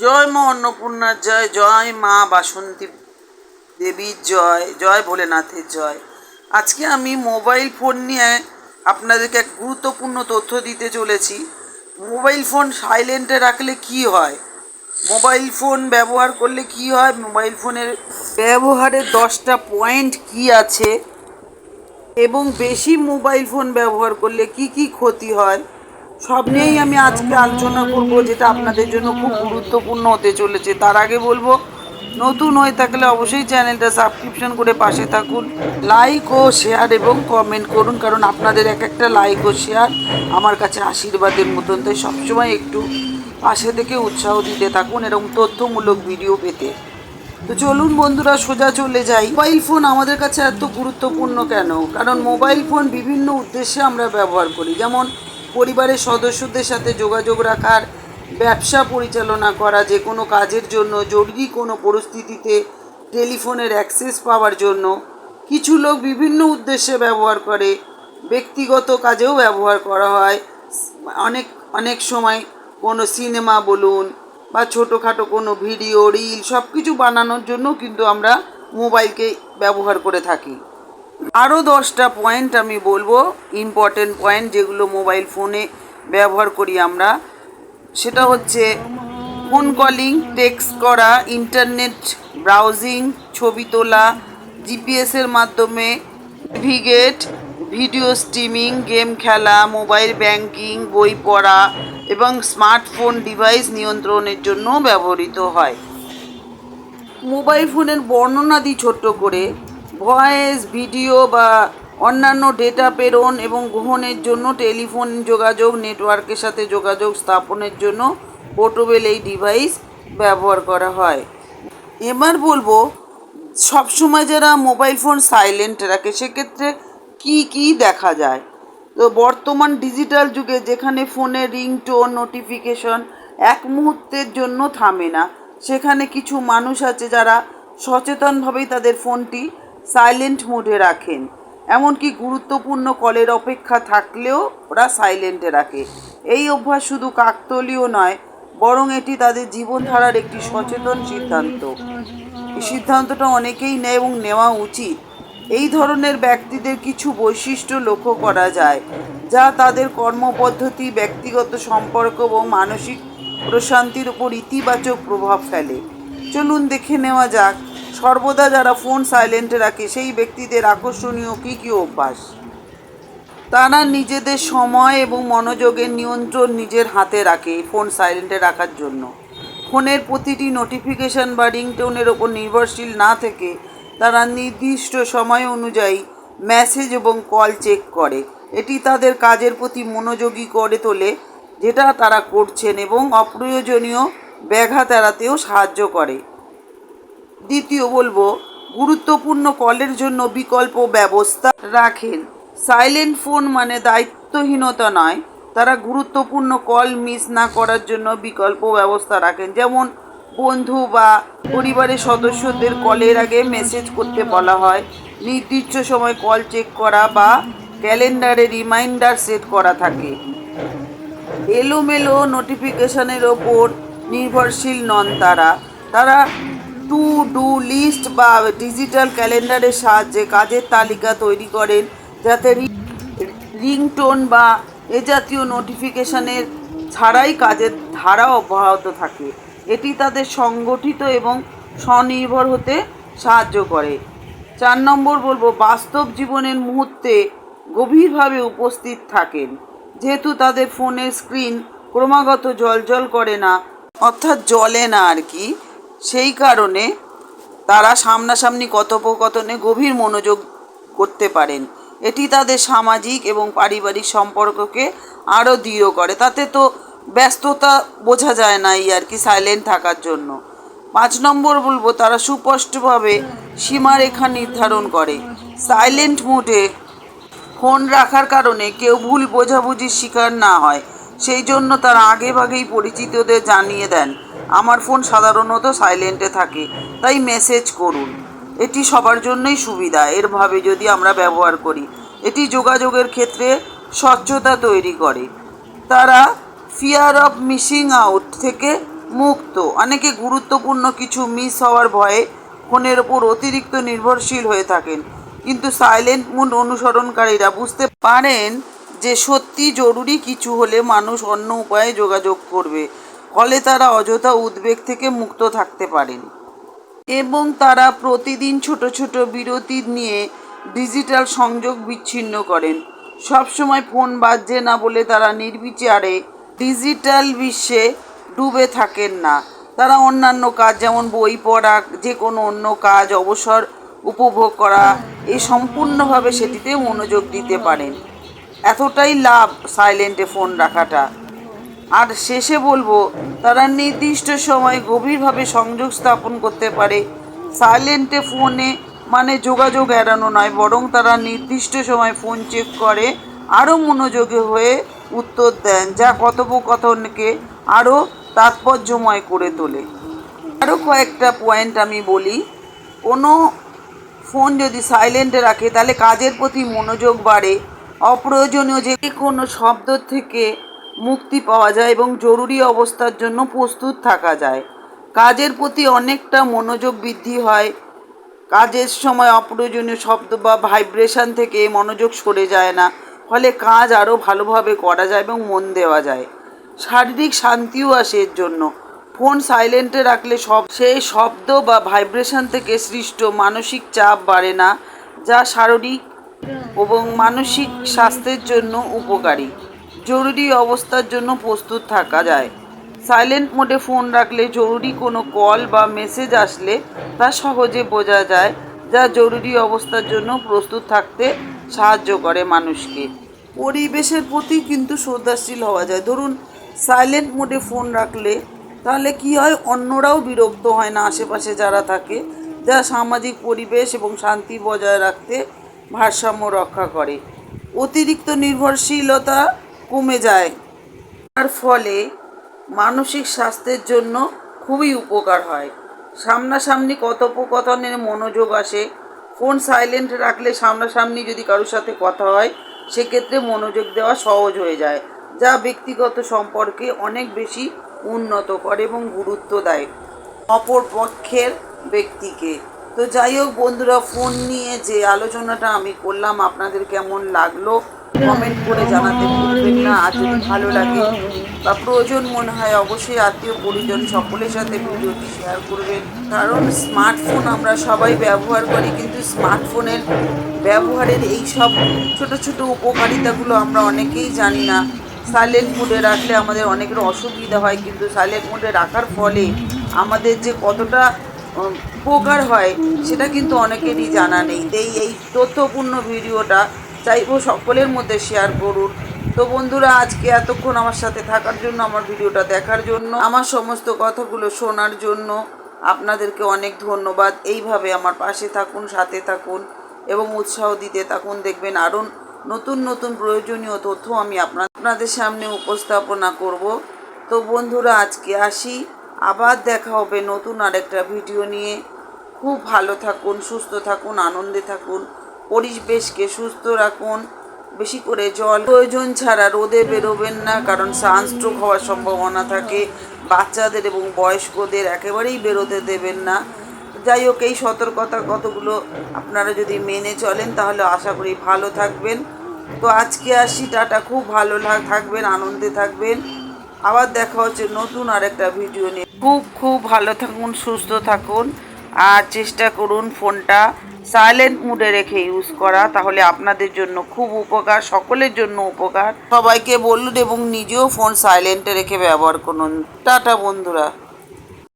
জয় মা অন্নপূর্ণার জয় জয় মা বাসন্তী দেবীর জয় জয় ভোলেনাথের জয়। আজকে আমি মোবাইল ফোন নিয়ে আপনাদেরকে এক গুরুত্বপূর্ণ তথ্য দিতে চলেছি। মোবাইল ফোন সাইলেন্টে রাখলে কি হয়? মোবাইল ফোন ব্যবহার করলে কি হয়? মোবাইল ফোনের ব্যবহারের দশটা পয়েন্ট কি আছে? এবং বেশি মোবাইল ফোন ব্যবহার করলে কি কি ক্ষতি হয়? সব নিয়েই আমি আজকে আলোচনা করব, যেটা আপনাদের জন্য খুব গুরুত্বপূর্ণ হতে চলেছে। তার আগে বলব, নতুন হয়ে থাকলে অবশ্যই চ্যানেলটা সাবস্ক্রিপশন করে পাশে থাকুন লাইক ও শেয়ার এবং কমেন্ট করুন, কারণ আপনাদের এক একটা লাইক ও শেয়ার আমার কাছে আশীর্বাদের মতন। তাই সবসময় একটু পাশে থেকে উৎসাহ দিতে থাকুন এরকম তথ্যমূলক ভিডিও পেতে। তো চলুন বন্ধুরা, সোজা চলে যাই। মোবাইল ফোন আমাদের কাছে এত গুরুত্বপূর্ণ কেন? কারণ মোবাইল ফোন বিভিন্ন উদ্দেশ্যে আমরা ব্যবহার করি। যেমন পরিবারের সদস্যদের সাথে যোগাযোগ রাখার ব্যবসা পরিচালনা করা, যে কোনো কাজের জন্য, জরুরি কোনো পরিস্থিতিতে টেলিফোনের অ্যাক্সেস পাওয়ার জন্য কিছু লোক বিভিন্ন উদ্দেশ্যে ব্যবহার করে, ব্যক্তিগত কাজেও ব্যবহার করা হয়। অনেক অনেক সময় কোনো সিনেমা বলুন বা ছোটোখাটো কোনো ভিডিও, রিল সব কিছু বানানোর জন্য কিন্তু আমরা মোবাইলকে ব্যবহার করে থাকি। আরও দশটা পয়েন্ট আমি বলব ইম্পর্টেন্ট পয়েন্ট যেগুলো মোবাইল ফোনে ব্যবহার করি আমরা। সেটা হচ্ছে ফোন কলিং টেক্সট করা ইন্টারনেট ব্রাউজিং ছবি তোলা জিপিএসের মাধ্যমে ভিগেট ভিডিও স্ট্রিমিং গেম খেলা মোবাইল ব্যাংকিং বই পড়া এবং স্মার্টফোন ডিভাইস নিয়ন্ত্রণের জন্য ব্যবহৃত হয়। মোবাইল ফোনের বর্ণনা দিই ছোট্ট করে ভয়েস, ভিডিও বা অন্যান্য ডেটা প্রেরণ এবং গ্রহণের জন্য টেলিফোন যোগাযোগ, নেটওয়ার্কের সাথে যোগাযোগ স্থাপনের জন্য পোর্টেবল এই ডিভাইস ব্যবহার করা হয়। এবার বলব, সবসময় যারা মোবাইল ফোন সাইলেন্ট রাখে, সেক্ষেত্রে কি কি দেখা যায়? তো বর্তমান ডিজিটাল যুগে যেখানে ফোনে রিংটোন, নোটিফিকেশন এক মুহূর্তের জন্য থামে না, সেখানে কিছু মানুষ আছে যারা সচেতনভাবেই তাদের ফোনটি সাইলেন্ট মোডে রাখেন। এমনকি গুরুত্বপূর্ণ কলের অপেক্ষা থাকলেও ওরা সাইলেন্টে রাখে। এই অভ্যাস শুধু কাকতলীয় নয়, বরং এটি তাদের জীবনধারার একটি সচেতন সিদ্ধান্ত। এই সিদ্ধান্তটা অনেকেই নেয় এবং নেওয়া উচিত। এই ধরনের ব্যক্তিদের কিছু বৈশিষ্ট্য লক্ষ্য করা যায়, যা তাদের কর্মপদ্ধতি, ব্যক্তিগত সম্পর্ক এবং মানসিক প্রশান্তির উপর ইতিবাচক প্রভাব ফেলে। চলুন দেখে নেওয়া যাক সর্বদা যারা ফোন সাইলেন্টে রাখে, সেই ব্যক্তিদের আকর্ষণীয় কী কী অভ্যাস? তারা নিজেদের সময় এবং মনোযোগের নিয়ন্ত্রণ নিজের হাতে রাখে ফোন সাইলেন্টে রাখার জন্য। ফোনের প্রতিটি নোটিফিকেশন বা রিংটোনের ওপর নির্ভরশীল না থেকে তারা নির্দিষ্ট সময় অনুযায়ী মেসেজ এবং কল চেক করে। এটি তাদের কাজের প্রতি মনোযোগী করে তোলে, যেটা তারা করছেন এবং অপ্রয়োজনীয় ব্যাঘাত এড়াতেও সাহায্য করে। দ্বিতীয় বলব, গুরুত্বপূর্ণ কলের জন্য বিকল্প ব্যবস্থা রাখেন। সাইলেন্ট ফোন মানে দায়িত্বহীনতা নয়, তারা গুরুত্বপূর্ণ কল মিস না করার জন্য বিকল্প ব্যবস্থা রাখেন। যেমন বন্ধু বা পরিবারের সদস্যদের কলের আগে মেসেজ করতে বলা হয়, নির্দিষ্ট সময় কল চেক করা বা ক্যালেন্ডারে রিমাইন্ডার সেট করা থাকে। এলোমেলো নোটিফিকেশনের ওপর নির্ভরশীল নন তারা। তারা টু ডু লিস্ট বা ডিজিটাল ক্যালেন্ডারের সাহায্যে কাজের তালিকা তৈরি করেন যাতে রিংটোন বা এ জাতীয় নোটিফিকেশনের ছাড়াই কাজের ধারা অব্যাহত থাকে। এটি তাদের সংগঠিত এবং স্বনির্ভর হতে সাহায্য করে। চার নম্বর বলব, বাস্তব জীবনের মুহূর্তে গভীরভাবে উপস্থিত থাকেন। যেহেতু তাদের ফোনের স্ক্রিন ক্রমাগত জলজল করে না, অর্থাৎ জ্বলে না আর কি সেই কারণে তারা সামনাসামনি কথোপকথনে গভীর মনোযোগ করতে পারেন। এটি তাদের সামাজিক এবং পারিবারিক সম্পর্ককে আরও দৃঢ় করে। তাতে তো ব্যস্ততা বোঝা যায় না আর কি সাইলেন্ট থাকার জন্য। পাঁচ নম্বর বলব, তারা সুস্পষ্টভাবে সীমারেখা নির্ধারণ করে। সাইলেন্ট মোডে ফোন রাখার কারণে কেউ ভুল বোঝাবুঝির শিকার না হয়। সেই জন্য তারা আগেভাগেই পরিচিতদের জানিয়ে দেন। আমার ফোন সাধারণত সাইলেন্টে থাকে, তাই মেসেজ করুন। এটি সবার জন্যই সুবিধা এরভাবে যদি আমরা ব্যবহার করি। এটি যোগাযোগের ক্ষেত্রে স্বচ্ছতা তৈরি করে। তারা ফিয়ার অফ মিসিং আউট থেকে মুক্ত। অনেকে গুরুত্বপূর্ণ কিছু মিস হওয়ার ভয়ে ফোনের ওপর অতিরিক্ত নির্ভরশীল হয়ে থাকেন। কিন্তু সাইলেন্ট মুড অনুসরণকারীরা বুঝতে পারেন যে সত্যি জরুরি কিছু হলে মানুষ অন্য উপায়ে যোগাযোগ করবে। ফলে তারা অযথা উদ্বেগ থেকে মুক্ত থাকতে পারেন। এবং তারা প্রতিদিন ছোট ছোট বিরতি নিয়ে ডিজিটাল সংযোগ বিচ্ছিন্ন করেন। সবসময় ফোন বাজছে না বলে তারা নির্বিচারে ডিজিটাল বিশ্বে ডুবে থাকেন না। তারা অন্যান্য কাজ যেমন বই পড়া যে কোনো অন্য কাজ, অবসর উপভোগ করা এই সম্পূর্ণভাবে সেটিতে মনোযোগ দিতে পারেন। এতটাই লাভ সাইলেন্টে ফোন রাখাটা। আর শেষে বলব, তারা নির্দিষ্ট সময় গভীরভাবে সংযোগ স্থাপন করতে পারে। সাইলেন্টে ফোনে মানে যোগাযোগ এড়ানো নয়, বরং তারা নির্দিষ্ট সময় ফোন চেক করে, আরও মনোযোগী হয়ে উত্তর দেন, যা কথোপকথনকে আরও তাৎপর্যময় করে তোলে। আরও কয়েকটা পয়েন্ট আমি বলি। কোনো ফোন যদি সাইলেন্টে রাখে, তাহলে কাজের প্রতি মনোযোগ বাড়ে। অপ্রয়োজনীয় যে কোনো শব্দ থেকে মুক্তি পাওয়া যায় এবং জরুরি অবস্থার জন্য প্রস্তুত থাকা যায়। কাজের প্রতি অনেকটা মনোযোগ বৃদ্ধি হয়। কাজের সময় অপ্রয়োজনীয় শব্দ বা ভাইব্রেশন থেকে মনোযোগ সরে যায় না। ফলে কাজ আরও ভালোভাবে করা যায় এবং মন দেওয়া যায়। শারীরিক শান্তিও আসে এর জন্য। ফোন সাইলেন্টে রাখলে সব, সেই শব্দ বা ভাইব্রেশন থেকে সৃষ্ট মানসিক চাপ বাড়ে না, যা শারীরিক এবং মানসিক স্বাস্থ্যের জন্য উপকারী। জরুরি অবস্থার জন্য প্রস্তুত থাকা যায়। সাইলেন্ট মোডে ফোন রাখলে জরুরি কোনো কল বা মেসেজ আসলে তা সহজে বোঝা যায়, যা জরুরি অবস্থার জন্য প্রস্তুত থাকতে সাহায্য করে মানুষকে। পরিবেশের প্রতি কিন্তু শ্রদ্ধাশীল হওয়া যায়। ধরুন, সাইলেন্ট মোডে ফোন রাখলে তাহলে কি হয়? অন্যরাও বিরক্ত হয় না আশেপাশে যারা থাকে, যা সামাজিক পরিবেশ এবং শান্তি বজায় রাখতে ভারসাম্য রক্ষা করে। অতিরিক্ত নির্ভরশীলতা কমে যায়। তার ফলে মানসিক স্বাস্থ্যের জন্য খুবই উপকার হয়। সামনাসামনি কথোপকথনের মনোযোগ আসে। ফোন সাইলেন্ট রাখলে সামনাসামনি যদি কারোর সাথে কথা হয়, সেক্ষেত্রে মনোযোগ দেওয়া সহজ হয়ে যায়, যা ব্যক্তিগত সম্পর্কে অনেক বেশি উন্নত করে এবং গুরুত্ব দেয় অপর পক্ষের ব্যক্তিকে। তো যাই হোক বন্ধুরা, ফোন নিয়ে যে আলোচনাটা আমি করলাম, আপনাদের কেমন লাগল? কমেন্ট করে জানাতে ভুলবেন না। আর যদি ভালো লাগে বা প্রয়োজন মনে হয় অবশ্যই আত্মীয় পরিজন সকলের সাথে ভিডিওটি শেয়ার করবেন। কারণ স্মার্টফোন আমরা সবাই ব্যবহার করি, কিন্তু স্মার্টফোনের ব্যবহারের এই সব ছোট ছোট উপকারিতাগুলো আমরা অনেকেই জানি না। সাইলেন্ট মোডে রাখলে আমাদের অনেকের অসুবিধা হয়, কিন্তু সাইলেন্ট মোডে রাখার ফলে আমাদের যে কতটা উপকার হয়, সেটা কিন্তু অনেকেরই জানা নেই। এই তথ্যপূর্ণ ভিডিওটা চাইব সকলের মধ্যে শেয়ার করুন। তো বন্ধুরা, আজকে এতক্ষণ আমার সাথে থাকার জন্য, আমার ভিডিওটা দেখার জন্য, আমার সমস্ত কথাগুলো শোনার জন্য আপনাদেরকে অনেক ধন্যবাদ। এইভাবে আমার পাশে থাকুন, সাথে থাকুন এবং উৎসাহ দিতে থাকুন। দেখবেন আরও নতুন নতুন প্রয়োজনীয় তথ্য আমি আপনাদের সামনে উপস্থাপনা করব। তো বন্ধুরা, আজকে আসি। আবার দেখা হবে নতুন আরেকটা ভিডিও নিয়ে। খুব ভালো থাকুন, সুস্থ থাকুন, আনন্দে থাকুন। পরিবেশকে সুস্থ রাখুন, বেশি করে জল। প্রয়োজন ছাড়া রোদে বেরোবেন না, কারণ সানস্ট্রোক হওয়ার সম্ভাবনা থাকে। বাচ্চাদের এবং বয়স্কদের একেবারেই বেরোতে দেবেন না। যাই হোক, এই সতর্কতা কতগুলো আপনারা যদি মেনে চলেন, তাহলে আশা করি ভালো থাকবেন। তো আজকে আসি, টাটা। খুব ভালো থাকবেন, আনন্দে থাকবেন। আবার দেখা হচ্ছে নতুন আরেকটা ভিডিও নিয়ে। খুব খুব ভালো থাকুন, সুস্থ থাকুন। আর চেষ্টা করুন ফোনটা সাইলেন্ট মুডে রেখে ইউজ করা, তাহলে আপনাদের জন্য খুব উপকার, সকলের জন্য উপকার। সবাইকে বলুন এবং নিজেও ফোন সাইলেন্টে রেখে ব্যবহার করুন। টাটা বন্ধুরা।